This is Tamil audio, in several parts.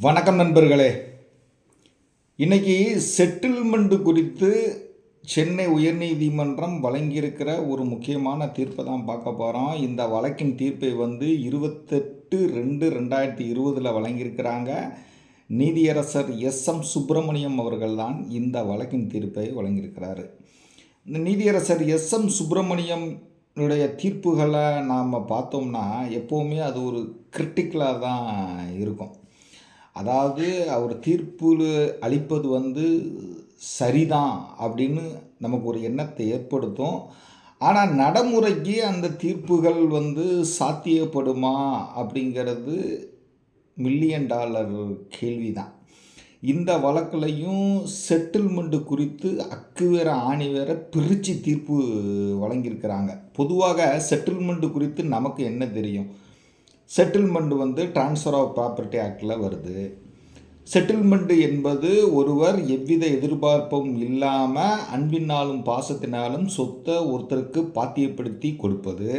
வணக்கம் நண்பர்களே. இன்னைக்கு செட்டில்மெண்ட் குறித்து சென்னை உயர்நீதிமன்றம் வழங்கியிருக்கிற ஒரு முக்கியமான தீர்ப்பை தான் பார்க்க போகிறோம் இந்த வழக்கின் தீர்ப்பை வந்து இருபத்தெட்டு ரெண்டு ரெண்டாயிரத்தி இருபதில் வழங்கியிருக்கிறாங்க. நீதியரசர் எஸ் எம் சுப்பிரமணியம் அவர்கள் தான் இந்த வழக்கின் தீர்ப்பை வழங்கியிருக்கிறாரு. இந்த நீதியரசர் எஸ் எம் சுப்பிரமணியம் உடைய தீர்ப்புகளை நாம் பார்த்தோம்னா எப்போவுமே அது ஒரு கிரிட்டிக்கலாக தான் இருக்கும். அதாவது அவர் தீர்ப்பு அளிப்பது வந்து சரிதான் அப்படின்னு நமக்கு ஒரு எண்ணத்தை ஏற்படுத்தும். ஆனால் நடைமுறைக்கு அந்த தீர்ப்புகள் வந்து சாத்தியப்படுமா அப்படிங்கிறது மில்லியன் டாலர் கேள்வி தான் இந்த வழக்குலையும் செட்டில்மெண்ட்டு குறித்து அக்கு வேற ஆணி வேற பிரித்து தீர்ப்பு வழங்கியிருக்கிறாங்க. பொதுவாக செட்டில்மெண்ட்டு குறித்து நமக்கு என்ன தெரியும்? செட்டில்மெண்ட் வந்து ட்ரான்ஸ்ஃபர் ஆஃப் ப்ராப்பர்ட்டி ஆக்டில் வருது. செட்டில்மெண்ட் என்பது ஒருவர் எவ்வித எதிர்பார்ப்பும் இல்லாமல் அன்பினாலும் பாசத்தினாலும் சொத்தை ஒருத்தருக்கு பாத்தியப்படுத்தி கொடுப்பது.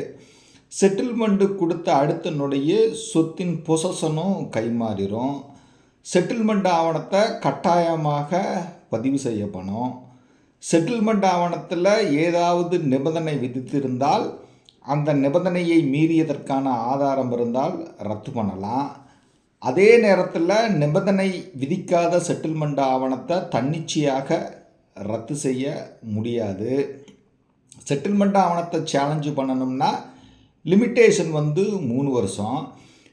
செட்டில்மெண்ட்டு கொடுத்த அடுத்த நொடியே சொத்தின் பொசஷனும் கைமாறிடும் செட்டில்மெண்ட் ஆவணத்தை கட்டாயமாக பதிவு செய்யப்படும் செட்டில்மெண்ட் ஆவணத்தில் ஏதாவது நிபந்தனை விதித்திருந்தால் அந்த நிபந்தனையை மீறியதற்கான ஆதாரம் இருந்தால் ரத்து பண்ணலாம். அதே நேரத்தில் நிபந்தனை விதிக்காத செட்டில்மெண்ட் ஆவணத்தை தன்னிச்சையாக ரத்து செய்ய முடியாது. செட்டில்மெண்ட் ஆவணத்தை சேலஞ்சு பண்ணணும்னா லிமிட்டேஷன் வந்து மூணு வருஷம்.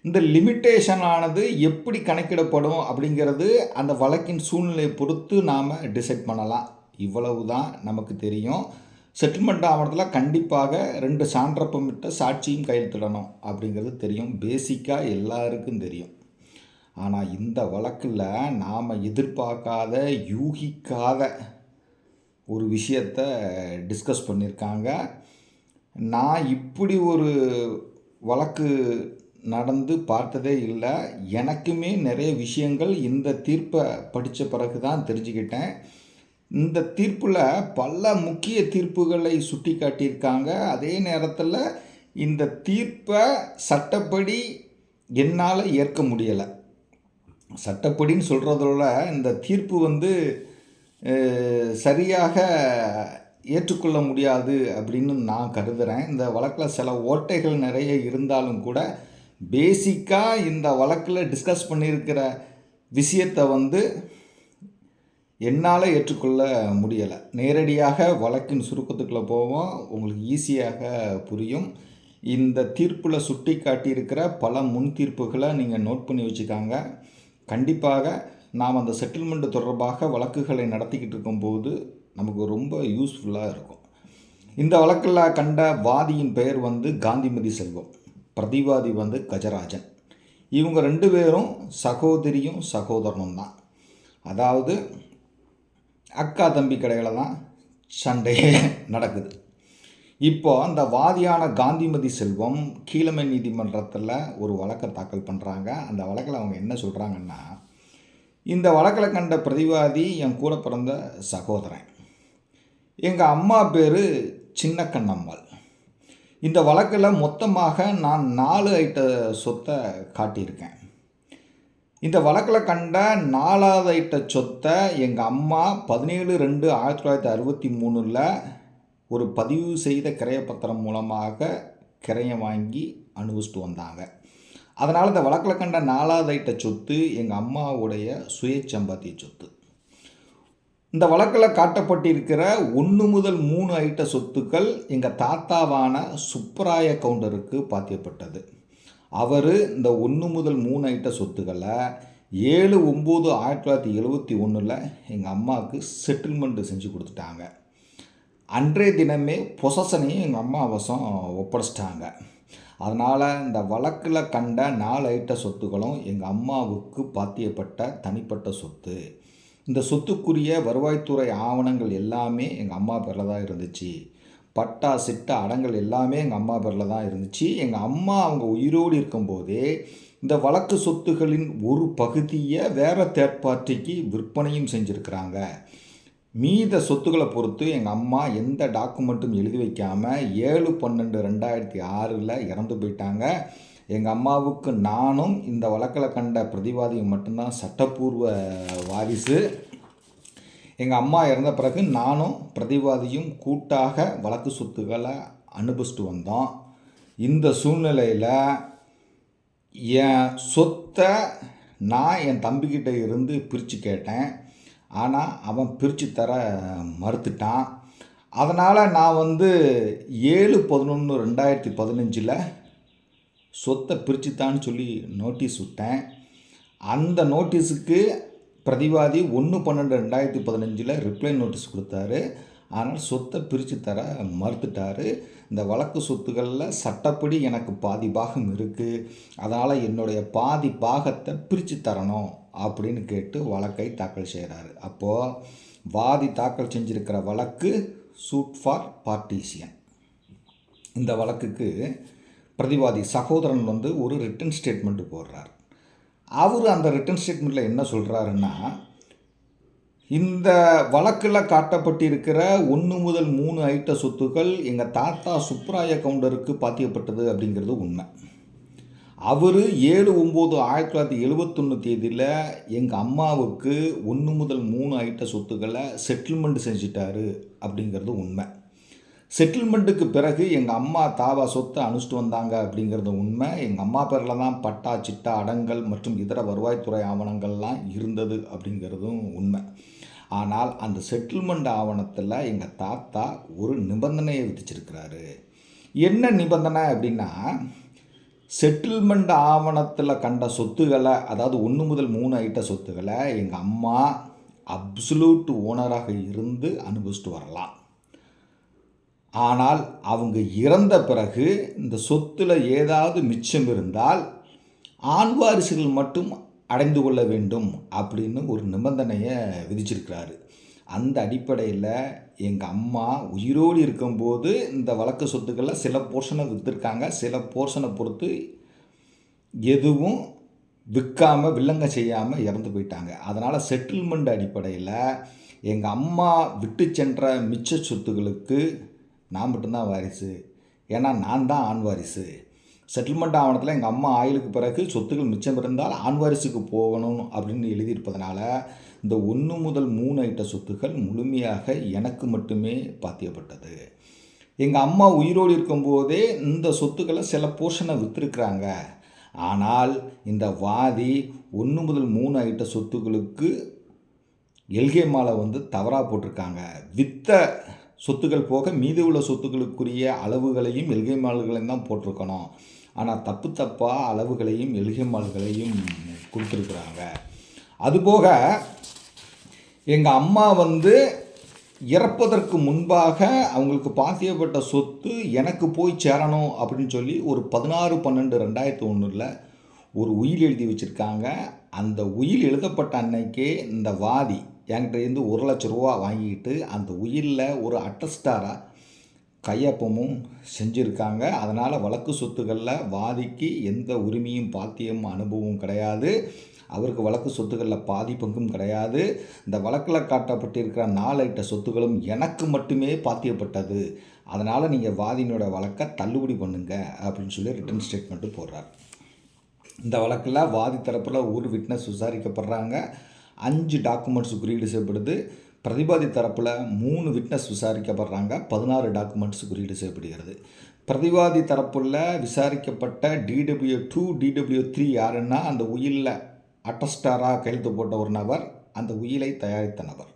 இந்த லிமிட்டேஷன் ஆனது எப்படி கணக்கிடப்படும் அப்படிங்கிறது அந்த வழக்கின் சூழ்நிலையை பொறுத்து நாம் டிசைட் பண்ணலாம். இவ்வளவு தான் நமக்கு தெரியும். செட்டில்மெண்ட் ஆவணத்தில் கண்டிப்பாக ரெண்டு சான்றப்பமிட்ட சாட்சியும் கையெழுத்திடணும் அப்படிங்கிறது தெரியும். பேசிக்காக எல்லாருக்கும் தெரியும். ஆனால் இந்த வழக்கில் நாம் எதிர்பார்க்காத யூகிக்காத ஒரு விஷயத்தை டிஸ்கஸ் பண்ணியிருக்காங்க நான் இப்படி ஒரு வழக்கு நடந்து பார்த்ததே இல்லை. எனக்குமே நிறைய விஷயங்கள் இந்த தீர்ப்பை படித்த பிறகு தான் தெரிஞ்சுக்கிட்டேன். இந்த தீர்ப்பில் பல முக்கிய தீர்ப்புகளை சுட்டி காட்டியிருக்காங்க அதே நேரத்தில் இந்த தீர்ப்பை சட்டப்படி என்னால் ஏற்க முடியலை. சட்டப்படின்னு சொல்கிறதோட இந்த தீர்ப்பு வந்து சரியாக ஏற்றுக்கொள்ள முடியாது அப்படின்னு நான் கருதுகிறேன் இந்த வழக்கில் சில ஓட்டைகள் நிறைய இருந்தாலும் கூட பேசிக்காக இந்த வழக்கில் டிஸ்கஸ் பண்ணியிருக்கிற விஷயத்தை வந்து என்னால் ஏற்றுக்கொள்ள முடியலை. நேரடியாக வழக்கின் சுருக்கத்துக்குள்ளே போவோம். உங்களுக்கு ஈஸியாக புரியும். இந்த தீர்ப்பில் சுட்டி காட்டியிருக்கிற பல முன் தீர்ப்புகளை நீங்கள் நோட் பண்ணி வச்சுக்காங்க. கண்டிப்பாக நாம் அந்த செட்டில்மெண்ட் தொடர்பாக வழக்குகளை நடத்திக்கிட்டு இருக்கும்போது நமக்கு ரொம்ப யூஸ்ஃபுல்லாக இருக்கும். இந்த வழக்கில் கண்ட வாதியின் பெயர் வந்து காந்திமதி செல்வம். பிரதிவாதி வந்து கஜராஜன். இவங்க ரெண்டு பேரும் சகோதரியும் சகோதரனும் தான் அதாவது அக்கா தம்பி கடையில் தான் சண்டையே நடக்குது. இப்போ அந்த வாதியான காந்திமதி செல்வம் கீழமை நீதிமன்றத்தில் ஒரு வழக்கை தாக்கல் பண்ணுறாங்க அந்த வழக்கில் அவங்க என்ன சொல்கிறாங்கன்னா இந்த வழக்கில் கண்ட பிரதிவாதி என் கூட பிறந்த சகோதரன். எங்கள் அம்மா பேர் சின்ன கண்ணம்மாள் இந்த வழக்கில் மொத்தமாக நான் நாலு ஐட்ட சொத்தை காட்டியிருக்கேன். இந்த வழக்கில் கண்ட நாலாவது ஐட்ட சொத்தை எங்கள் அம்மா பதினேழு ரெண்டு ஆயிரத்தி தொள்ளாயிரத்தி அறுபத்தி மூணில் ஒரு பதிவு செய்த கிரையப்பத்திரம் மூலமாக கிரையம் வாங்கி அனுபவிச்சுட்டு வந்தாங்க. அதனால் இந்த வழக்கில் கண்ட நாலாவது ஐட்ட சொத்து எங்கள் அம்மாவுடைய சுயச்சம்பாத்திய சொத்து. இந்த வழக்கில் காட்டப்பட்டிருக்கிற ஒன்று முதல் மூணு ஐட்ட சொத்துக்கள் எங்கள் தாத்தாவான சுப்பராய கவுண்டருக்கு பாத்தியப்பட்டது. அவர் இந்த ஒன்று முதல் மூணு ஐட்ட சொத்துக்களை ஏழு ஒம்பது ஆயிரத்தி தொள்ளாயிரத்தி எழுபத்தி ஒன்றில் எங்கள் அம்மாவுக்கு செட்டில்மெண்ட்டு செஞ்சு கொடுத்துட்டாங்க. அன்றைய தினமே பொசசனையும் எங்கள் அம்மா வசம் ஒப்படைச்சிட்டாங்க. அதனால் இந்த வழக்கில் கண்ட நாலு ஐட்ட சொத்துக்களும் எங்கள் அம்மாவுக்கு பாத்தியப்பட்ட தனிப்பட்ட சொத்து. இந்த சொத்துக்குரிய வருவாய்த்துறை ஆவணங்கள் எல்லாமே எங்கள் அம்மா பேரில் தான் இருந்துச்சு. பட்டா சிட்டா அடங்கல் எல்லாமே எங்கள் அம்மா பேரில் தான் இருந்துச்சு. எங்கள் அம்மா அவங்க உயிரோடு இருக்கும்போதே இந்த வழக்கு சொத்துகளின் ஒரு பகுதியை வேறு தேர்ட் பார்ட்டிக்கு விற்பனையும் செஞ்சுருக்கிறாங்க. மீத சொத்துக்களை பொறுத்து எங்கள் அம்மா எந்த டாக்குமெண்ட்டும் எழுதி வைக்காமல் ஏழு பன்னெண்டு ரெண்டாயிரத்தி ஆறில் இறந்து போயிட்டாங்க. எங்கள் அம்மாவுக்கு நானும் இந்த வழக்கில் கண்ட பிரதிவாதியும் மட்டும்தான் சட்டப்பூர்வ வாரிசு. எங்கள் அம்மா இறந்த பிறகு நானும் பிரதிவாதியும் கூட்டாக வழக்கு சொத்துக்களை அனுபவிச்சுட்டு வந்தோம். இந்த சூழ்நிலையில் என் சொத்தை நான் என் தம்பிக்கிட்ட இருந்து பிரித்து கேட்டேன். ஆனால் அவன் பிரித்து தர மறுத்துட்டான். அதனால் நான் வந்து ஏழு பதினொன்று ரெண்டாயிரத்தி பதினஞ்சில் சொத்தை பிரிச்சுத்தான்னு சொல்லி நோட்டீஸ் விட்டேன். அந்த நோட்டீஸுக்கு பிரதிவாதி ஒன்று பன்னெண்டு ரெண்டாயிரத்தி பதினஞ்சில் ரிப்ளை நோட்டீஸ் கொடுத்தாரு. ஆனால் சொத்தை பிரித்து தர மறுத்துட்டாரு. இந்த வழக்கு சொத்துக்களில் சட்டப்படி எனக்கு பாதி பாகம் இருக்குது அதனால் என்னுடைய பாதி பாகத்தை பிரித்து தரணும் அப்படின்னு கேட்டு வழக்கை தாக்கல் செய்கிறாரு அப்போது வாதி தாக்கல் செஞ்சிருக்கிற வழக்கு சூட் ஃபார் பார்ட்டிசியன் இந்த வழக்குக்கு பிரதிவாதி சகோதரன் வந்து ஒரு ரிட்டன் ஸ்டேட்மெண்ட்டு போடுறார். அவர் அந்த ரிட்டன் ஸ்டேட்மெண்ட்டில் என்ன சொல்கிறாருன்னா இந்த வழக்கில் காட்டப்பட்டிருக்கிற ஒன்று முதல் மூணு ஐட்ட சொத்துக்கள் எங்கள் தாத்தா சுப்ராய கவுண்டருக்கு பாத்தியப்பட்டது அப்படிங்கிறது உண்மை. அவர் ஏழு ஒம்பது ஆயிரத்தி தொள்ளாயிரத்தி எழுபத்தொன்று தேதியில் எங்கள் அம்மாவுக்கு ஒன்று முதல் மூணு ஐட்ட சொத்துக்களை செட்டில்மெண்ட் செஞ்சிட்டாரு அப்படிங்கிறது உண்மை. செட்டில்மெண்ட்டுக்கு பிறகு எங்கள் அம்மா தாவா சொத்தை அனுஷ்டிட்டு வந்தாங்க அப்படிங்கிறது உண்மை. எங்கள் அம்மா பேரில் தான் பட்டா சிட்டா அடங்கல் மற்றும் இதர வருவாய்த்துறை ஆவணங்கள்லாம் இருந்தது அப்படிங்கிறதும் உண்மை. ஆனால் அந்த செட்டில்மெண்ட் ஆவணத்தில் எங்கள் தாத்தா ஒரு நிபந்தனையை விதிச்சிருக்கிறாரு. என்ன நிபந்தனை அப்படின்னா செட்டில்மெண்ட் ஆவணத்தில் கண்ட சொத்துக்களை அதாவது ஒன்று முதல் மூணு ஐட்ட சொத்துக்களை எங்கள் அம்மா அப்சலூட் ஓனராக இருந்து அனுபவிச்சுட்டு வரலாம். ஆனால் அவங்க இறந்த பிறகு இந்த சொத்தில் ஏதாவது மிச்சம் இருந்தால் ஆண் வாரிசுகள் மட்டும் அடைந்து கொள்ள வேண்டும் அப்படின்னு ஒரு நிபந்தனையை விதிச்சிருக்கிறாரு. அந்த அடிப்படையில் எங்கள் அம்மா உயிரோடு இருக்கும்போது இந்த வழக்கு சொத்துக்களில் சில போர்ஷனை விற்றுருக்காங்க சில போர்ஷனை பொறுத்து எதுவும் விற்காமல் வில்லங்க செய்யாமல் இறந்து போயிட்டாங்க. அதனால் செட்டில்மெண்ட் அடிப்படையில் எங்கள் அம்மா விட்டு சென்ற மிச்ச சொத்துக்களுக்கு நான் மட்டும்தான் வாரிசு. ஏன்னா நான் தான் ஆண் வாரிசு. செட்டில்மெண்ட் ஆவணத்தில் எங்கள் அம்மா ஆயிலுக்கு பிறகு சொத்துக்கள் மிச்சம் இருந்தால் ஆண் வாரிசுக்கு போகணும் அப்படின்னு எழுதியிருப்பதனால இந்த ஒன்று முதல் மூணு ஐட்ட சொத்துக்கள் முழுமையாக எனக்கு மட்டுமே பாத்தியப்பட்டது. எங்கள் அம்மா உயிரோடு இருக்கும்போதே இந்த சொத்துக்களை சில போர்ஷனை விற்றுருக்குறாங்க ஆனால் இந்த வாதி ஒன்று முதல் மூணு ஐட்ட சொத்துக்களுக்கு எல்கே மாலை வந்து தவறாக போட்டிருக்காங்க. வித்த சொத்துக்கள் போக மீதி உள்ள சொத்துக்களுக்குரிய அளவுகளையும் எல்கை மால்களையும் தான் போட்டிருக்கணும். ஆனால் தப்பு தப்பாக அளவுகளையும் எல்கை மால்களையும் கொடுத்துருக்குறாங்க. அதுபோக எங்கள் அம்மா வந்து இறப்பதற்கு முன்பாக அவங்களுக்கு பாத்தியப்பட்ட சொத்து எனக்கு போய் சேரணும் அப்படின்னு சொல்லி ஒரு பதினாறு பன்னெண்டு ரெண்டாயிரத்து ஒன்றில் ஒரு உயில் எழுதி வச்சுருக்காங்க. அந்த உயில் எழுதப்பட்ட அன்னைக்கே இந்த வாதி என்கிட்ட இருந்து ஒரு லட்ச ரூபா வாங்கிக்கிட்டு அந்த உயிரில் ஒரு அட்டஸ்டாராக கையொப்பமும் செஞ்சுருக்காங்க. அதனால் வழக்கு சொத்துக்களில் வாதிக்கு எந்த உரிமையும் பாத்தியம் அனுபவமும் கிடையாது. அவருக்கு வழக்கு சொத்துக்களில் பாதி பங்கும் கிடையாது. இந்த வழக்கில் காட்டப்பட்டிருக்கிற நாலு ஐட்ட சொத்துக்களும் எனக்கு மட்டுமே பாத்தியப்பட்டது. அதனால் நீங்கள் வாதியினோட வழக்கை தள்ளுபடி பண்ணுங்க அப்படின்னு சொல்லி ரிட்டன் ஸ்டேட்மெண்ட்டு போடுறார். இந்த வழக்கில் வாதி தரப்பில் ஒரு விட்னஸ் விசாரிக்கப்படுறாங்க. அஞ்சு டாக்குமெண்ட்ஸ் குறியீடு செய்யப்படுது. பிரதிபாதி தரப்பில் மூணு விட்னஸ் விசாரிக்கப்படுறாங்க. பதினாறு டாக்குமெண்ட்ஸ் குறியீடு செய்யப்படுகிறது. பிரதிவாதி தரப்பில் விசாரிக்கப்பட்ட டிடபிள்யூ டூ டிடபிள்யூ த்ரீ யாருன்னா அந்த உயிலில் அட்டஸ்டாராக கையெழுத்து போட்ட ஒரு நபர் அந்த உயிலை தயாரித்த நபர்.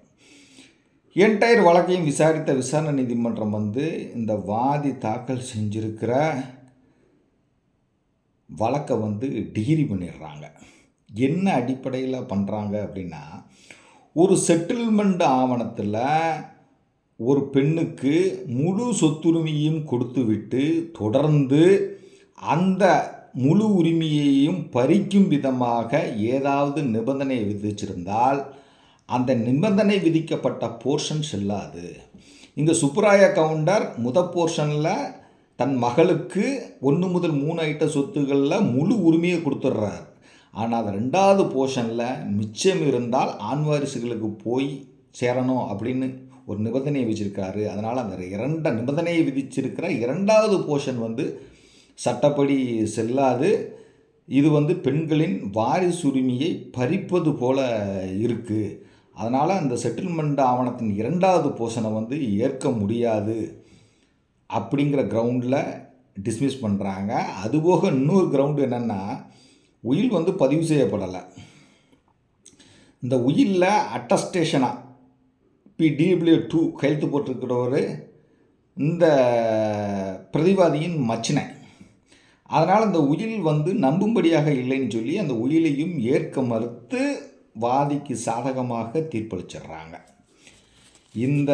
என்டையர் வழக்கையும் விசாரித்த விசாரணை நீதிமன்றம் வந்து இந்த வாதி தாக்கல் செஞ்சிருக்கிற வழக்கை வந்து டிகிரி பண்ணிடுறாங்க. என்ன அடிப்படையில் பண்ணுறாங்க அப்படின்னா ஒரு செட்டில்மெண்ட் ஆவணத்தில் ஒரு பெண்ணுக்கு முழு சொத்துரிமையும் கொடுத்துவிட்டு தொடர்ந்து அந்த முழு உரிமையையும் பறிக்கும் விதமாக ஏதாவது நிபந்தனை விதிச்சிருந்தால் அந்த நிபந்தனை விதிக்கப்பட்ட போர்ஷன் செல்லாது. இங்கே சுப்ராய கவுண்டர் முத போர்ஷனில் தன் மகளுக்கு ஒன்று முதல் மூணு ஐட்ட சொத்துக்களில் முழு உரிமையை கொடுத்துட்றார் ஆனால் அது ரெண்டாவது போர்ஷனில் மிச்சம் இருந்தால் ஆண் வாரிசுகளுக்கு போய் சேரணும் அப்படின்னு ஒரு நிபந்தனையை வச்சுருக்காரு அதனால் அந்த இரண்ட நிபந்தனையை விதிச்சிருக்கிற இரண்டாவது போர்ஷன் வந்து சட்டப்படி செல்லாது. இது வந்து பெண்களின் வாரிசுரிமையை பறிப்பது போல இருக்குது அதனால் அந்த செட்டில்மெண்ட் ஆவணத்தின் இரண்டாவது போர்ஷனை வந்து ஏற்க முடியாது அப்படிங்கிற கிரவுண்டில் டிஸ்மிஸ் பண்ணுறாங்க அதுபோக இன்னொரு கிரவுண்டு என்னென்னா உயில் வந்து பதிவு செய்யப்படலை. இந்த உயிலில் அட்டஸ்டேஷனாக பி டிடபிள்யூ டூ கையெழுத்து போட்டிருக்கிறவர் இந்த பிரதிவாதியின் மச்சினை. அதனால் அந்த உயில் வந்து நம்பும்படியாக இல்லைன்னு சொல்லி அந்த உயிலையும் ஏற்க மறுத்து வாதிக்கு சாதகமாக தீர்ப்பளிச்சிடுறாங்க. இந்த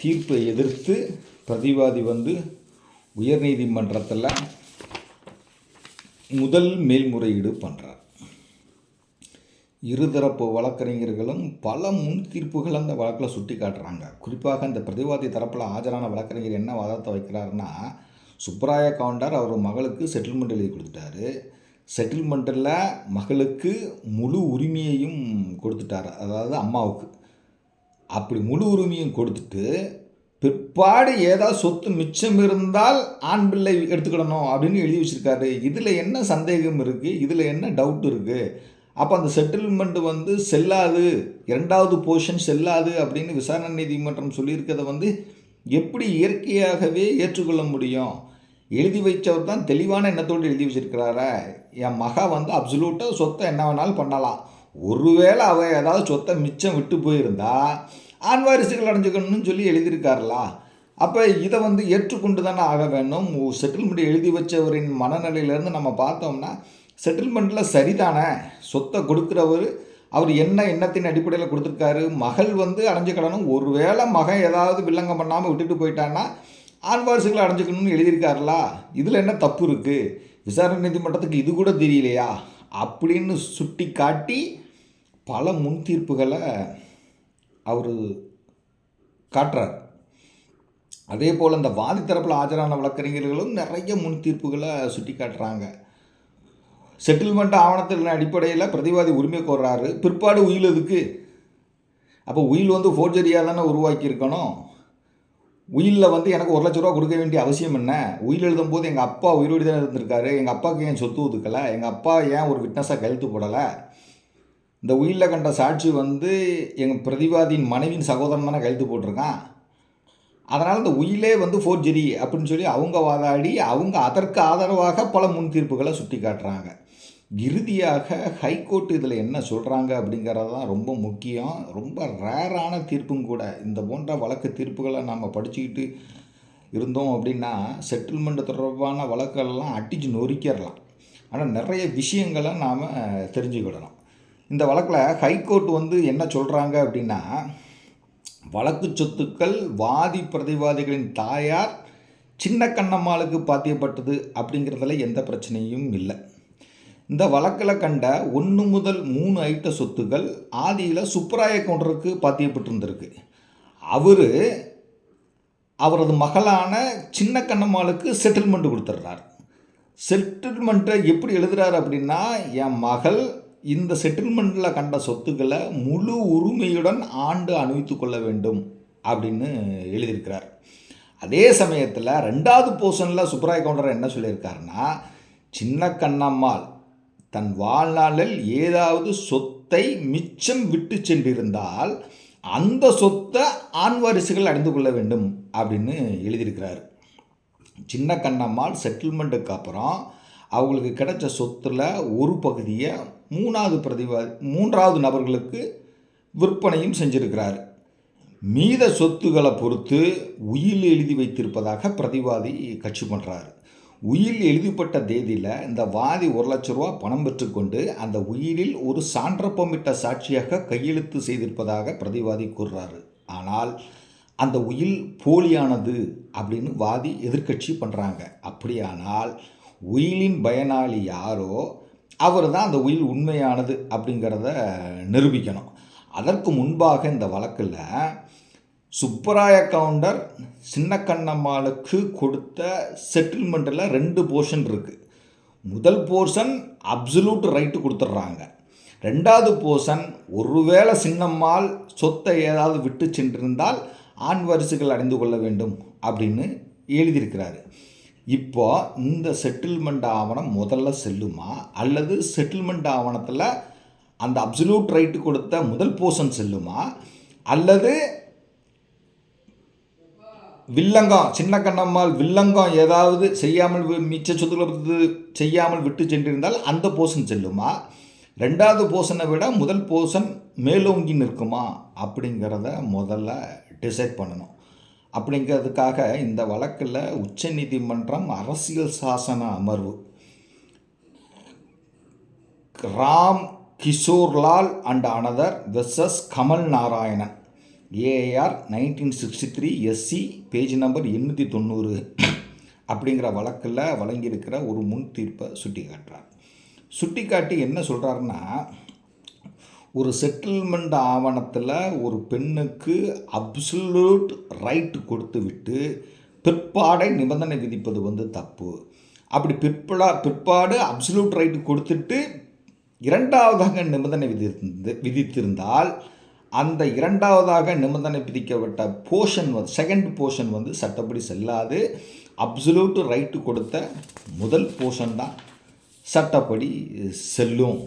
தீர்ப்பை எதிர்த்து பிரதிவாதி வந்து உயர்நீதிமன்றத்தில் முதல் மேல்முறையீடு பண்ணுறார் இருதரப்பு வழக்கறிஞர்களும் பல முன் தீர்ப்புகள் அந்த வழக்கில் சுட்டி காட்டுறாங்க. குறிப்பாக இந்த பிரதிவாதி தரப்பில் ஆஜரான வழக்கறிஞர் என்ன வாதத்தை வைக்கிறாருன்னா சுப்பராய கவுண்டர் அவர் மகளுக்கு செட்டில்மெண்ட் எழுதி கொடுத்துட்டாரு. செட்டில்மெண்ட்டில் மகளுக்கு முழு உரிமையையும் கொடுத்துட்டார். அதாவது அம்மாவுக்கு. அப்படி முழு உரிமையும் கொடுத்துட்டு பிற்பாடு ஏதாவது சொத்து மிச்சம் இருந்தால் ஆண் பிள்ளை எடுத்துக்கிடணும் அப்படின்னு எழுதி வச்சுருக்காரு. இதில் என்ன சந்தேகம் இருக்குது இதில் என்ன டவுட் இருக்குது அப்போ அந்த செட்டில்மெண்ட்டு வந்து செல்லாது. இரண்டாவது போர்ஷன் செல்லாது அப்படின்னு விசாரணை நீதிமன்றம் சொல்லியிருக்கிறத வந்து எப்படி இயற்கையாகவே ஏற்றுக்கொள்ள முடியும்? எழுதி வைச்சவர் தான் தெளிவான எண்ணத்தோடு எழுதி வச்சிருக்கிறாரா? என் மகா வந்து அப்சுலூட்டாக சொத்தை என்ன வேணாலும் பண்ணலாம். ஒருவேளை அவள் ஏதாவது சொத்தை மிச்சம் விட்டு போயிருந்தா ஆண் வாரிசுகள் அடைஞ்சுக்கணும்னு சொல்லி எழுதியிருக்காருலா அப்போ இதை வந்து ஏற்றுக்கொண்டு தானே ஆக வேணும் செட்டில்மெண்ட் எழுதி வச்சவரின் மனநிலையிலேருந்து நம்ம பார்த்தோம்னா செட்டில்மெண்ட்டில் சரிதானே? சொத்தை கொடுக்குறவர் அவர் என்ன எண்ணத்தின் அடிப்படையில் கொடுத்துருக்காரு? மகள் வந்து அடைஞ்சுக்கிடணும் ஒருவேளை மகன் ஏதாவது வில்லங்கம் பண்ணாமல் விட்டுட்டு போயிட்டான்னா ஆண் வாரிசுகளை அடைஞ்சுக்கணும்னு எழுதியிருக்காருலா இதில் என்ன தப்பு இருக்குது விசாரணை நீதிமன்றத்துக்கு இது கூட தெரியலையா? அப்படின்னு சுட்டி காட்டி பல முன் தீர்ப்புகளை அவர் காட்டுறார். அதே போல் இந்த வாதி தரப்பில் ஆஜரான வழக்கறிஞர்களும் நிறைய முன் தீர்ப்புகளை சுட்டி காட்டுறாங்க. செட்டில்மெண்ட் ஆவணத்தின் அடிப்படையில் பிரதிவாதி உரிமை கோர்றாரு. பிற்பாடு உயில் எதுக்கு? அப்போ உயில் வந்து ஃபோர்ஜரியாக தானே உருவாக்கியிருக்கணும். உயிலில் வந்து எனக்கு ஒரு லட்ச ரூபா கொடுக்க வேண்டிய அவசியம் என்ன? உயில் எழுதும்போது எங்கள் அப்பா உயிரோடு தானே இருந்திருக்காரு. எங்கள் அப்பாவுக்கு ஏன் சொத்து ஒதுக்கலை? எங்கள் அப்பா ஏன் ஒரு விட்னஸாக கழுத்து போடலை? இந்த உயிரில் கண்ட சாட்சி வந்து எங்கள் பிரதிவாதியின் மனைவியின் சகோதரன் தானே கழுத்து போட்டிருக்கான். அதனால் இந்த உயிலே வந்து ஃபோர்ஜெரி அப்படின்னு சொல்லி அவங்க வாதாடி அவங்க அதற்கு ஆதரவாக பல முன் தீர்ப்புகளை சுட்டி காட்டுறாங்க இறுதியாக ஹைகோர்ட் இதில் என்ன சொல்கிறாங்க அப்படிங்கிறது தான் ரொம்ப முக்கியம். ரொம்ப ரேரான தீர்ப்பும் கூட. இந்த போன்ற வழக்கு தீர்ப்புகளை நம்ம படிச்சுக்கிட்டு இருந்தோம் அப்படின்னா செட்டில்மெண்ட் தொடர்பான வழக்கெல்லாம் அடிச்சு நொறுக்கிடலாம். ஆனால் நிறைய விஷயங்களை நாம் தெரிஞ்சுக்கிடணும். இந்த வழக்கில் ஹைகோர்ட் வந்து என்ன சொல்கிறாங்க அப்படின்னா வழக்கு சொத்துக்கள் வாதி பிரதிவாதிகளின் தாயார் சின்ன கண்ணம்மாளுக்கு பாத்தியப்பட்டது அப்படிங்கிறதுல எந்த பிரச்சனையும் இல்லை. இந்த வழக்கில் கண்ட ஒன்று முதல் மூணு ஐட்ட சொத்துக்கள் ஆதியில் சுப்பராய கவுண்டருக்கு பாத்தியப்பட்டிருந்திருக்கு. அவர் அவரது மகளான சின்ன கண்ணம்மாளுக்கு செட்டில்மெண்ட் கொடுத்துட்றார். செட்டில்மெண்ட்டை எப்படி எழுதுகிறார் அப்படின்னா என் மகள் இந்த செட்டில்மெண்ட்டில் கண்ட சொத்துக்களை முழு உரிமையுடன் ஆண்டு அணிவித்து கொள்ள வேண்டும் அப்படின்னு எழுதியிருக்கிறார். அதே சமயத்தில் ரெண்டாவது போர்ஷனில் சுப்ராய கவுண்டர் என்ன சொல்லியிருக்காருன்னா சின்ன கண்ணம்மாள் தன் வாழ்நாளில் ஏதாவது சொத்தை மிச்சம் விட்டு சென்றிருந்தால் அந்த சொத்தை ஆண் வாரிசுகள் அடைந்து கொள்ள வேண்டும் அப்படின்னு எழுதியிருக்கிறார். சின்ன கண்ணம்மாள் செட்டில்மெண்ட்டுக்கு அப்புறம் அவங்களுக்கு கிடைச்ச சொத்தில் ஒரு பகுதியை மூணாவது பிரதிவாதி மூன்றாவது நபர்களுக்கு விற்பனையும் செஞ்சிருக்கிறார். மீத சொத்துக்களை பொறுத்து உயில் எழுதி வைத்திருப்பதாக பிரதிவாதி கட்சி பண்ணுறாரு உயில் எழுதிப்பட்ட தேதியில் இந்த வாதி ஒரு லட்ச ரூபா பணம் பெற்றுக்கொண்டு அந்த உயிரில் ஒரு சான்றப்பமிட்ட சாட்சியாக கையெழுத்து செய்திருப்பதாக பிரதிவாதி கூறுறாரு. ஆனால் அந்த உயில் போலியானது அப்படின்னு வாதி எதிர்க்கட்சி பண்ணுறாங்க அப்படியானால் உயிலின் பயனாளி யாரோ அவர் தான் அந்த உயில் உண்மையானது அப்படிங்கிறத நிரூபிக்கணும். அதற்கு முன்பாக இந்த வழக்கில் சுப்பராய கவுண்டர் சின்ன கண்ணம்மாளுக்கு கொடுத்த செட்டில்மெண்ட்டில் ரெண்டு போர்ஷன் இருக்குது முதல் போர்ஷன் அப்சல்யூட் ரைட்டு கொடுத்துட்றாங்க. ரெண்டாவது போர்ஷன் ஒருவேளை சின்னம்மாள் சொத்தை ஏதாவது விட்டு சென்றிருந்தால் ஆண் வரிசுகள் அடைந்து கொள்ள வேண்டும் அப்படின்னு எழுதியிருக்கிறாரு. இப்போ இந்த செட்டில்மெண்ட் ஆவணம் முதல்ல செல்லுமா? அல்லது செட்டில்மெண்ட் ஆவணத்தில் அந்த அப்சல்யூட் ரைட்டு கொடுத்த முதல் போர்ஷன் செல்லுமா? அல்லது வில்லங்கம் சின்ன கண்ணம்மாள் வில்லங்கம் ஏதாவது செய்யாமல் மிச்ச சொத்துக்களை செய்யாமல் விட்டு சென்றிருந்தால் அந்த போர்ஷன் செல்லுமா? ரெண்டாவது போர்ஷனை விட முதல் போர்ஷன் மேலோங்கி நிற்குமா? அப்படிங்கிறத முதல்ல டிசைட் பண்ணணும். அப்படிங்கிறதுக்காக இந்த வழக்கில் உச்சநீதிமன்றம் அரசியல் சாசன அமர்வு. Ram Kishorlal and another versus Kamal Narayanan. AIR nineteen sixty three SC page number எண்ணூற்றி தொண்ணூறு. அப்படிங்கிற வழக்கில் வழங்கியிருக்கிற ஒரு முன் தீர்ப்பை சுட்டி காட்டுறார் சுட்டி காட்டி என்ன சொல்கிறாருன்னா ஒரு செட்டில்மெண்ட் ஆவணத்தில் ஒரு பெண்ணுக்கு அப்சல்யூட் ரைட் கொடுத்து விட்டு பிற்பாடை நிபந்தனை விதிப்பது வந்து தப்பு. அப்படி பிற்படா பிற்பாடு அப்சல்யூட் ரைட் கொடுத்துட்டு இரண்டாவதாக நிபந்தனை விதித்திருந்து விதித்திருந்தால் அந்த இரண்டாவதாக நிபந்தனை விதிக்கப்பட்ட போர்ஷன் வந்து செகண்ட் போர்ஷன் வந்து சட்டப்படி செல்லாது. அப்சல்யூட் ரைட்டு கொடுத்த முதல் போர்ஷன் தான் சட்டப்படி செல்லும்.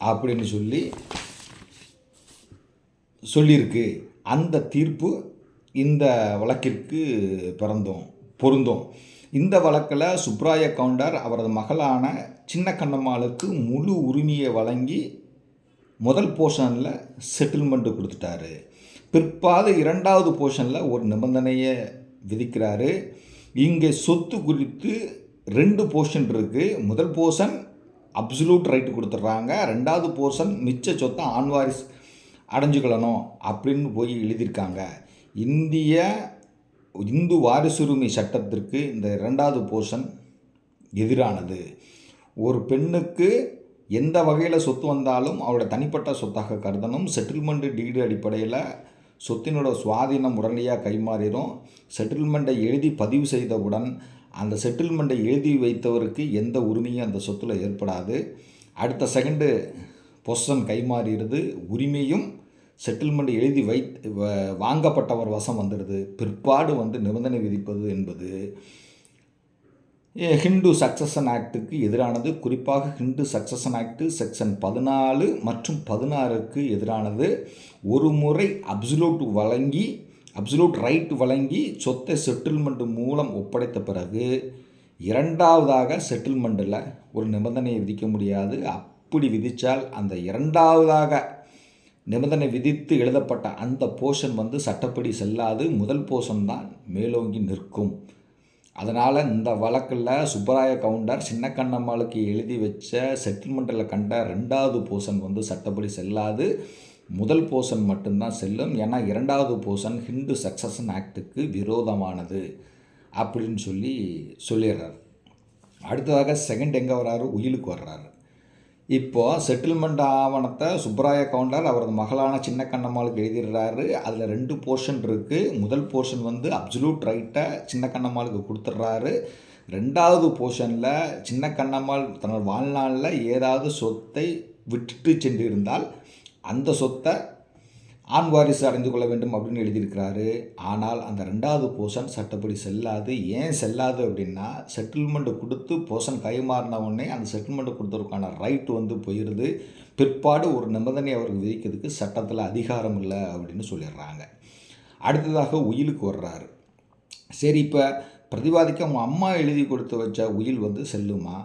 அப்படின்னு சொல்லி சொல்லியிருக்கு. அந்த தீர்ப்பு இந்த வழக்கிற்கு பிறந்தோம் பொருந்தும். இந்த வழக்கில் சுப்ராய கவுண்டர் அவரது மகளான சின்ன கண்ணம்மாளுக்கு முழு உரிமையை வழங்கி முதல் போர்ஷனில் செட்டில்மெண்ட்டு கொடுத்துட்டாரு. பிற்பாடு இரண்டாவது போர்ஷனில் ஒரு நிபந்தனையை விதிக்கிறாரு. இங்கே சொத்து குறித்து ரெண்டு போர்ஷன் இருக்குது முதல் போர்ஷன் அப்சலூட் ரைட்டு கொடுத்துட்றாங்க. ரெண்டாவது போர்ஷன் மிச்ச சொத்தை ஆண்வாரிஸ் அடைஞ்சுக்கலணும் அப்படின்னு போய் எழுதியிருக்காங்க. இந்திய இந்து வாரிசுரிமை சட்டத்திற்கு இந்த ரெண்டாவது போர்ஷன் எதிரானது. ஒரு பெண்ணுக்கு எந்த வகையில் சொத்து வந்தாலும் அவரோட தனிப்பட்ட சொத்தாக கருதணும். செட்டில்மெண்ட் டிகிரி அடிப்படையில் சொத்தினோட சுவாதீனம் உடனடியாக கைமாறிடும். செட்டில்மெண்ட்டை எழுதி பதிவு செய்தவுடன் அந்த செட்டில்மெண்ட்டை எழுதி வைத்தவருக்கு எந்த உரிமையும் அந்த சொத்தில் ஏற்படாது. அடுத்த செகண்டு பொசன் கைமாறிடுது. உரிமையும் செட்டில்மெண்ட் எழுதி வை வ- வாங்கப்பட்டவர் வசம் வந்துடுது. பிற்பாடு வந்து நிபந்தனை விதிப்பது என்பது ஹிந்து சக்சஷன் ஆக்டுக்கு எதிரானது. குறிப்பாக ஹிந்து சக்சஷன் ஆக்டு செக்ஷன் பதினாலு மற்றும் பதினாறுக்கு எதிரானது. ஒரு முறை அப்சலூட் வழங்கி அப்சல்யூட் ரைட் வழங்கி சொத்தை செட்டில்மெண்ட் மூலம் ஒப்படைத்த பிறகு இரண்டாவதாக செட்டில்மெண்ட்டில் ஒரு நிபந்தனையை விதிக்க முடியாது. அப்படி விதித்தால் அந்த இரண்டாவதாக நிபந்தனை விதித்து எழுதப்பட்ட அந்த போர்ஷன் வந்து சட்டப்படி செல்லாது. முதல் போர்ஷன் தான் மேலோங்கி நிற்கும். அதனால் இந்த வழக்கில் சுப்பராய கவுண்டர் சின்ன கண்ணம்மாளுக்கு எழுதி வச்ச செட்டில்மெண்ட்டில் கண்ட ரெண்டாவது போர்ஷன் வந்து சட்டப்படி செல்லாது. முதல் போர்ஷன் மட்டும்தான் செல்லும். ஏன்னா இரண்டாவது போர்ஷன் ஹிந்து சக்சஷன் ஆக்டுக்கு விரோதமானது அப்படின்னு சொல்லி சொல்லிடுறாரு. அடுத்ததாக செகண்ட் எங்கே வர்றாரு? உயிலுக்கு வர்றாரு. இப்போ செட்டில்மெண்ட் ஆவணத்தை சுப்பராய கவுண்டர் அவரது மகளான சின்ன கண்ணம்மாளுக்கு எழுதிடுறாரு. அதில் ரெண்டு போர்ஷன் இருக்குது முதல் போர்ஷன் வந்து அப்சலூட் ரைட்டை சின்ன கண்ணம்மாளுக்கு கொடுத்துட்றாரு. ரெண்டாவது போர்ஷனில் சின்ன கண்ணம்மாள் தன்னோட வாழ்நாளில் ஏதாவது சொத்தை விட்டுட்டு சென்றிருந்தால் அந்த சொத்தை ஆண் வாரிசு அடைந்து கொள்ள வேண்டும் அப்படின்னு எழுதியிருக்கிறாரு. ஆனால் அந்த ரெண்டாவது போர்ஷன் சட்டப்படி செல்லாது. ஏன் செல்லாது அப்படின்னா செட்டில்மெண்ட்டு கொடுத்து போர்ஷன் கைமாறின உடனே அந்த செட்டில்மெண்ட்டு கொடுத்ததுக்கான ரைட் வந்து போயிடுது. பிற்பாடு ஒரு நிபந்தனை அவருக்கு விதிக்கிறதுக்கு சட்டத்தில் அதிகாரம் இல்லை அப்படின்னு சொல்லிடுறாங்க. அடுத்ததாக உயிலுக்கு வர்றாரு. சரி இப்போ பிரதிவாதிக்கு அவங்க அம்மா எழுதி கொடுத்து வச்ச உயில் வந்து செல்லுமா?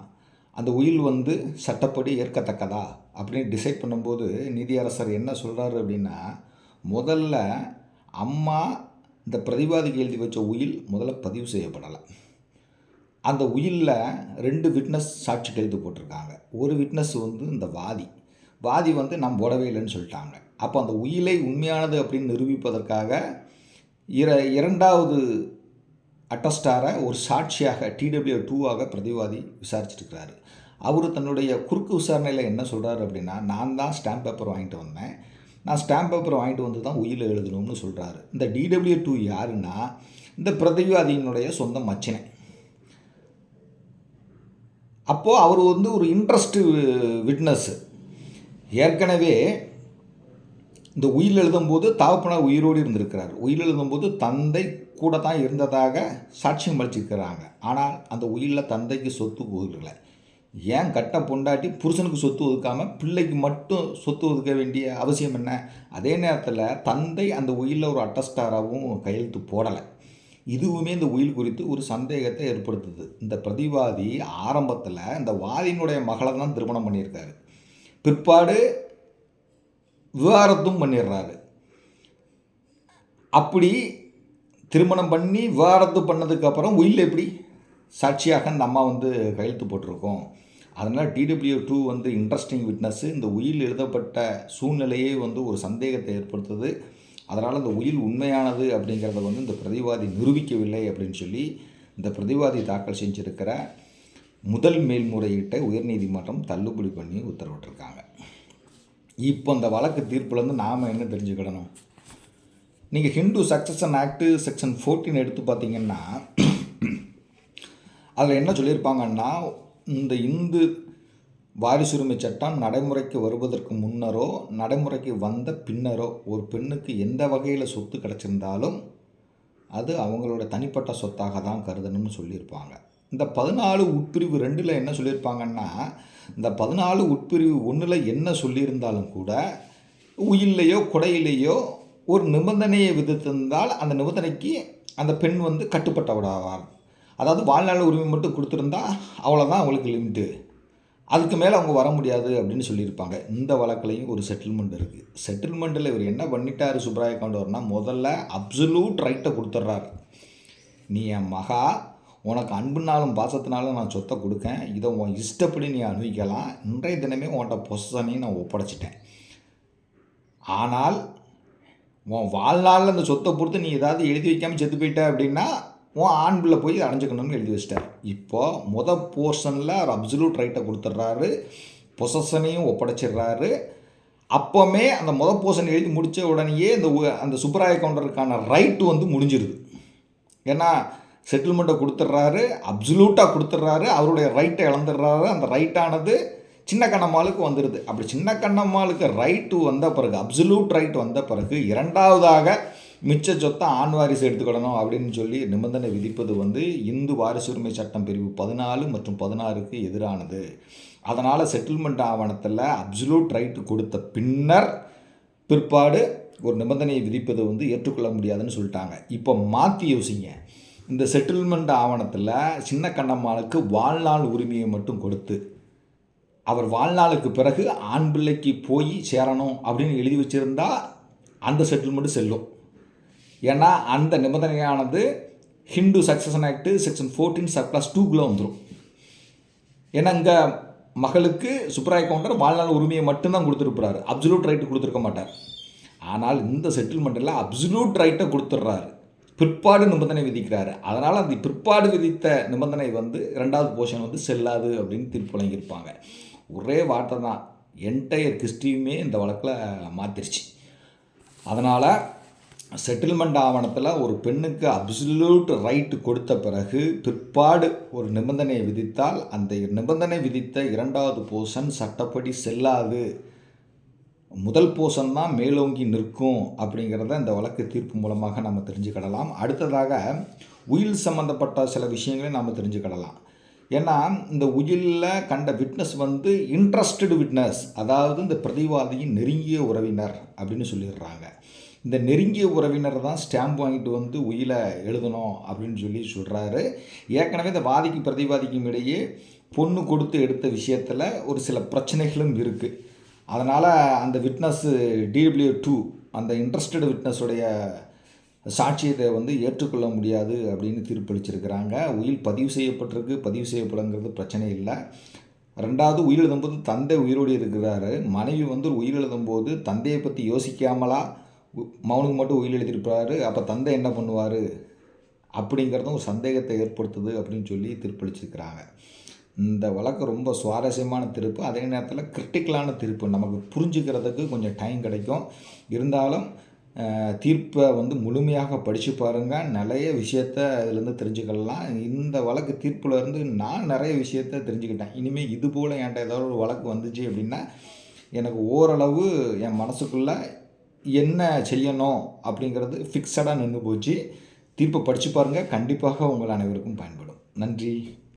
அந்த உயில் வந்து சட்டப்படி ஏற்கத்தக்கதா? அப்படின்னு டிசைட் பண்ணும்போது நீதியரசர் என்ன சொல்கிறாரு அப்படின்னா முதல்ல அம்மா இந்த பிரதிவாதிக்கு எழுதி வச்ச உயில் முதல்ல பதிவு செய்யப்படலை. அந்த உயிலில் ரெண்டு விட்னஸ் சாட்சி எழுதி போட்டிருக்காங்க. ஒரு விட்னஸ் வந்து இந்த வாதி. வாதி வந்து நான் போடவே இல்லைன்னு சொல்லிட்டாங்க. அப்போ அந்த உயிலை உண்மையானது அப்படின்னு நிரூபிப்பதற்காக இர இரண்டாவது அட்டஸ்டாரை ஒரு சாட்சியாக டிடபிள்யூ டூவாக பிரதிவாதி விசாரிச்சிருக்கிறாரு. அவர் தன்னுடைய குறுக்கு விசாரணையில் என்ன சொல்கிறார் அப்படின்னா நான் தான் ஸ்டாம்ப் பேப்பர் வாங்கிட்டு வந்தேன். நான் ஸ்டாம்ப் பேப்பர் வாங்கிட்டு வந்து தான் உயிரில் எழுதணும்னு சொல்கிறாரு இந்த டிடபிள்யூ டூ யாருன்னா இந்த பிரதிவாதியினுடைய சொந்த மச்சினை அப்போது அவர் வந்து ஒரு இன்ட்ரெஸ்ட்டு விட்னஸ்ஸு ஏற்கனவே இந்த உயிர் எழுதும்போது தாவப்பனார் உயிரோடு இருந்திருக்கிறார். உயிர் எழுதும்போது தந்தை கூட தான் இருந்ததாக சாட்சியம் அளிச்சிருக்கிறாங்க. ஆனால் அந்த உயிரில் தந்தைக்கு சொத்து போகலை ஏன் கட்ட பொண்டாட்டி புருஷனுக்கு சொத்து ஒதுக்காமல் பிள்ளைக்கு மட்டும் சொத்து ஒதுக்க வேண்டிய அவசியம் என்ன? அதே நேரத்தில் தந்தை அந்த உயிரில் ஒரு அட்டஸ்டாராகவும் கையெழுத்து போடலை. இதுவுமே இந்த உயில் குறித்து ஒரு சந்தேகத்தை ஏற்படுத்துது. இந்த பிரதிவாதி ஆரம்பத்தில் இந்த வாதியினுடைய மகளை தான் திருமணம் பண்ணியிருக்காரு. பிற்பாடு விவாரத்தும் பண்ணிடுறாரு. அப்படி திருமணம் பண்ணி விவாரத்து பண்ணதுக்கப்புறம் உயில் எப்படி? சாட்சியாக அந்த அம்மா வந்து கையெழுத்து போட்டிருக்கோம். அதனால் டிடபிள்யூ டூ வந்து இன்ட்ரெஸ்டிங் விட்னஸ்ஸு இந்த உயில் எழுதப்பட்ட சூழ்நிலையே வந்து ஒரு சந்தேகத்தை ஏற்படுத்துது. அதனால் அந்த உயில் உண்மையானது அப்படிங்கிறத வந்து இந்த பிரதிவாதி நிரூபிக்கவில்லை அப்படின்னு சொல்லி இந்த பிரதிவாதி தாக்கல் செஞ்சுருக்கிற முதல் மேல்முறையீட்டை உயர்நீதிமன்றம் தள்ளுபடி பண்ணி உத்தரவிட்டிருக்காங்க. இப்போ இந்த வழக்கு தீர்ப்புலேருந்து நாம் என்ன தெரிஞ்சுக்கிடணும்? நீங்கள் Hindu succession act section fourteen எடுத்து பார்த்தீங்கன்னா அதில் என்ன சொல்லியிருப்பாங்கன்னா இந்த இந்து வாரிசுரிமை சட்டம் நடைமுறைக்கு வருவதற்கு முன்னரோ நடைமுறைக்கு வந்த பின்னரோ ஒரு பெண்ணுக்கு எந்த வகையில் சொத்து கிடச்சிருந்தாலும் அது அவங்களோட தனிப்பட்ட சொத்தாக தான் கருதணும்னு சொல்லியிருப்பாங்க. இந்த பதினாலு உட்பிரிவு ரெண்டில் என்ன சொல்லியிருப்பாங்கன்னா இந்த பதினாலு உட்பிரிவு ஒன்றில் என்ன சொல்லியிருந்தாலும் கூட உயிலையோ குடையிலேயோ ஒரு நிபந்தனையை விதித்திருந்தால் அந்த நிபந்தனைக்கு அந்த பெண் வந்து கட்டுப்பட்டவடாவார் அதாவது வாழ்நாள் உரிமை மட்டும் கொடுத்துருந்தா அவ்வளோதான் அவங்களுக்கு லிமிட்டு அதுக்கு மேலே அவங்க வர முடியாது அப்படின்னு சொல்லியிருப்பாங்க. இந்த வழக்குலையும் ஒரு செட்டில்மெண்ட் இருக்குது செட்டில்மெண்ட்டில் இவர் என்ன பண்ணிட்டார் சுப்ராய கவுண்டர்னா முதல்ல அப்சல்யூட் ரைட்டை கொடுத்துட்றாரு நீ என் மகா உனக்கு அன்புனாலும் பாசத்தினாலும் நான் சொத்தை கொடுக்கேன். இதை உன் இஷ்டப்படி நீ அனுபவிக்கலாம். இன்றைய தினமே உன்கிட்ட பொசனையும் நான் ஒப்படைச்சிட்டேன். ஆனால் உன் வாழ்நாளில் அந்த சொத்தை பொறுத்து நீ ஏதாவது எழுதி வைக்காமல் செத்து போயிட்ட அப்படின்னா உன் ஆண் பிள்ளை போய் அடைஞ்சிக்கணும்னு எழுதி வச்சிட்டார் இப்போது முத போர்ஷனில் அவர் அப்சல்யூட் ரைட்டை கொடுத்துட்றாரு. பொசஷனையும் ஒப்படைச்சிடுறாரு. அப்போவுமே அந்த முத போர்ஷன் எழுதி முடித்த உடனேயே இந்த அந்த சுப்பராய கவுண்டருக்கான ரைட்டு வந்து முடிஞ்சிருது. ஏன்னா செட்டில்மெண்ட்டை கொடுத்துட்றாரு அப்சல்யூட்டாக கொடுத்துட்றாரு அவருடைய ரைட்டை இழந்துடுறாரு. அந்த ரைட்டானது சின்ன கண்ணம்மாளுக்கு வந்துடுது அப்படி சின்ன கண்ணம்மாளுக்கு ரைட்டு வந்த பிறகு அப்சல்யூட் ரைட் வந்த பிறகு இரண்டாவதாக மிச்ச சொத்தை ஆண் வாரிசு எடுத்துக்கிடணும் அப்படின்னு சொல்லி நிபந்தனை விதிப்பது வந்து இந்து வாரிசுரிமை சட்டம் பிரிவு பதினாலு மற்றும் பதினாறுக்கு எதிரானது. அதனால் செட்டில்மெண்ட் ஆவணத்தில் அப்சுலூட் ரைட்டு கொடுத்த பின்னர் பிற்பாடு ஒரு நிபந்தனையை விதிப்பது வந்து ஏற்றுக்கொள்ள முடியாதுன்னு சொல்லிட்டாங்க. இப்போ மாற்றி யோசிங்க. இந்த செட்டில்மெண்ட் ஆவணத்தில் சின்ன கண்ணம்மாளுக்கு வாழ்நாள் உரிமையை மட்டும் கொடுத்து அவர் வாழ்நாளுக்கு பிறகு ஆண் பிள்ளைக்கு போய் சேரணும் அப்படின்னு எழுதி வச்சுருந்தா அந்த செட்டில்மெண்ட்டு செல்லும். ஏன்னா அந்த நிபந்தனையானது Hindu succession act section fourteen subclause டூக்குள்ளே வந்துடும் ஏன்னா இங்கே மகளுக்கு சுப்ராய் கவுண்டர் வாழ்நாள் உரிமையை மட்டும்தான் கொடுத்துருப்பாரு அப்சல்யூட் ரைட்டு கொடுத்துருக்க மாட்டார். ஆனால் இந்த செட்டில்மெண்ட்டில் அப்சல்யூட் ரைட்டை கொடுத்துட்றாரு பிற்பாடு நிபந்தனை விதிக்கிறாரு. அதனால் அந்த பிற்பாடு விதித்த நிபந்தனை வந்து ரெண்டாவது போர்ஷன் வந்து செல்லாது அப்படின்னு தீர்ப்பு வழங்கியிருப்பாங்க. ஒரே வார்த்தை தான் என்டையர் கிறிஸ்டியுமே இந்த வழக்கில் மாற்றிருச்சு அதனால் செட்டில்மெண்ட் ஆவணத்தில் ஒரு பெண்ணுக்கு அப்சல்யூட் ரைட்டு கொடுத்த பிறகு பிற்பாடு ஒரு நிபந்தனையை விதித்தால் அந்த நிபந்தனை விதித்த இரண்டாவது போர்ஷன் சட்டப்படி செல்லாது. முதல் போர்ஷன் தான் மேலோங்கி நிற்கும் அப்படிங்கிறத இந்த வழக்கு தீர்ப்பு மூலமாக நம்ம தெரிஞ்சுக்கிடலாம். அடுத்ததாக உயில் சம்மந்தப்பட்ட சில விஷயங்களையும் நாம் தெரிஞ்சுக்கிடலாம். ஏன்னா இந்த உயிலில் கண்ட விட்னஸ் வந்து இன்ட்ரஸ்டட் விட்னஸ் அதாவது இந்த பிரதிவாதியின் நெருங்கிய உறவினர் அப்படின்னு சொல்லிடுறாங்க. இந்த நெருங்கிய உறவினர் தான் ஸ்டாம்ப் வாங்கிட்டு வந்து உயில எழுதணும் அப்படின்னு சொல்லி சொல்கிறாரு ஏற்கனவே இந்த வாதிக்கு பிரதிவாதிக்கும் இடையே பொண்ணு கொடுத்து எடுத்த விஷயத்தில் ஒரு சில பிரச்சனைகளும் இருக்குது அதனால் அந்த விட்னஸ்ஸு டிடபிள்யூ டூ அந்த இன்ட்ரெஸ்டட் விட்னஸுடைய சாட்சியத்தை வந்து ஏற்றுக்கொள்ள முடியாது அப்படின்னு தீர்ப்பளிச்சிருக்கிறாங்க. உயில் பதிவு செய்யப்பட்டிருக்கு பதிவு செய்யப்படங்கிறது பிரச்சனை இல்லை. ரெண்டாவது உயிர் எழுதும்போது தந்தை உயிரோடு இருக்கிறாரு. மனைவி வந்து உயிர் எழுதும்போது தந்தையை பற்றி யோசிக்காமலா மௌனுக்கு மட்டும் உயில் எழுதியிருப்பார் அப்போ தந்தை என்ன பண்ணுவார்? அப்படிங்கிறதும் ஒரு சந்தேகத்தை ஏற்படுத்துது அப்படின்னு சொல்லி தீர்ப்பளிச்சிருக்கிறாங்க. இந்த வழக்கு ரொம்ப சுவாரஸ்யமான தீர்ப்பு. அதே நேரத்தில் கிரிட்டிக்கலான தீர்ப்பு. நமக்கு புரிஞ்சுக்கிறதுக்கு கொஞ்சம் டைம் கிடைக்கும். இருந்தாலும் தீர்ப்பை வந்து முழுமையாக படித்து பாருங்கள் நிறைய விஷயத்த இதுலேருந்து தெரிஞ்சுக்கலாம். இந்த வழக்கு தீர்ப்புலேருந்து நான் நிறைய விஷயத்த தெரிஞ்சுக்கிட்டேன். இனிமேல் இது போல் என்கிட்ட ஏதாவது ஒரு வழக்கு வந்துச்சு அப்படின்னா எனக்கு ஓரளவு என் மனசுக்குள்ளே என்ன செய்யணும் அப்படிங்கிறது ஃபிக்ஸடாக நின்று போச்சு. தீர்ப்பை படித்து பாருங்கள் கண்டிப்பாக உங்கள் அனைவருக்கும் பயன்படும். நன்றி.